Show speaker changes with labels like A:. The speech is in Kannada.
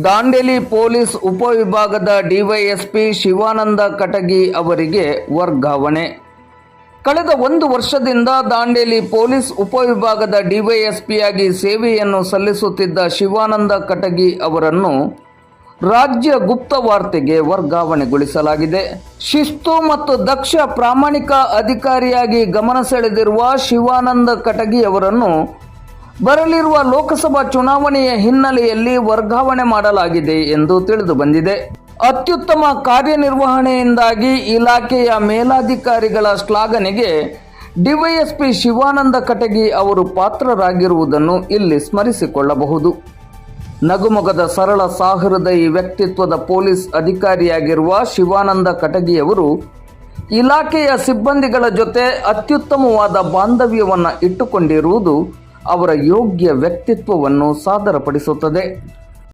A: ದಾಂಡೇಲಿ ಪೊಲೀಸ್ ಉಪವಿಭಾಗದ ಡಿವೈಎಸ್ಪಿ ಶಿವಾನಂದ ಕಟಗಿ ಅವರಿಗೆ ವರ್ಗಾವಣೆ. ಕಳೆದ ಒಂದು ವರ್ಷದಿಂದ ದಾಂಡೇಲಿ ಪೊಲೀಸ್ ಉಪವಿಭಾಗದ ಡಿವೈಎಸ್ಪಿಯಾಗಿ ಸೇವೆಯನ್ನು ಸಲ್ಲಿಸುತ್ತಿದ್ದ ಶಿವಾನಂದ ಕಟಗಿ ಅವರನ್ನು ರಾಜ್ಯ ಗುಪ್ತವಾರ್ತೆಗೆ ವರ್ಗಾವಣೆಗೊಳಿಸಲಾಗಿದೆ. ಶಿಸ್ತು ಮತ್ತು ದಕ್ಷ ಪ್ರಾಮಾಣಿಕ ಅಧಿಕಾರಿಯಾಗಿ ಗಮನ ಸೆಳೆದಿರುವ ಶಿವಾನಂದ ಕಟಗಿ ಅವರನ್ನು ಬರಲಿರುವ ಲೋಕಸಭಾ ಚುನಾವಣೆಯ ಹಿನ್ನೆಲೆಯಲ್ಲಿ ವರ್ಗಾವಣೆ ಮಾಡಲಾಗಿದೆ ಎಂದು ತಿಳಿದು ಬಂದಿದೆ. ಅತ್ಯುತ್ತಮ ಕಾರ್ಯನಿರ್ವಹಣೆಯಿಂದಾಗಿ ಇಲಾಖೆಯ ಮೇಲಾಧಿಕಾರಿಗಳ ಶ್ಲಾಘನೆಗೆ ಡಿವೈಎಸ್ಪಿ ಶಿವಾನಂದ ಕಟಗಿ ಅವರು ಪಾತ್ರರಾಗಿರುವುದನ್ನು ಇಲ್ಲಿ ಸ್ಮರಿಸಿಕೊಳ್ಳಬಹುದು. ನಗುಮೊಗದ ಸರಳ ಸಹೃದಯಿ ವ್ಯಕ್ತಿತ್ವದ ಪೊಲೀಸ್ ಅಧಿಕಾರಿಯಾಗಿರುವ ಶಿವಾನಂದ ಕಟಗಿಯವರು ಇಲಾಖೆಯ ಸಿಬ್ಬಂದಿಗಳ ಜೊತೆ ಅತ್ಯುತ್ತಮವಾದ ಬಾಂಧವ್ಯವನ್ನು ಇಟ್ಟುಕೊಂಡಿರುವುದು ಅವರ ಯೋಗ್ಯ ವ್ಯಕ್ತಿತ್ವವನ್ನು ಸಾದರಪಡಿಸುತ್ತದೆ.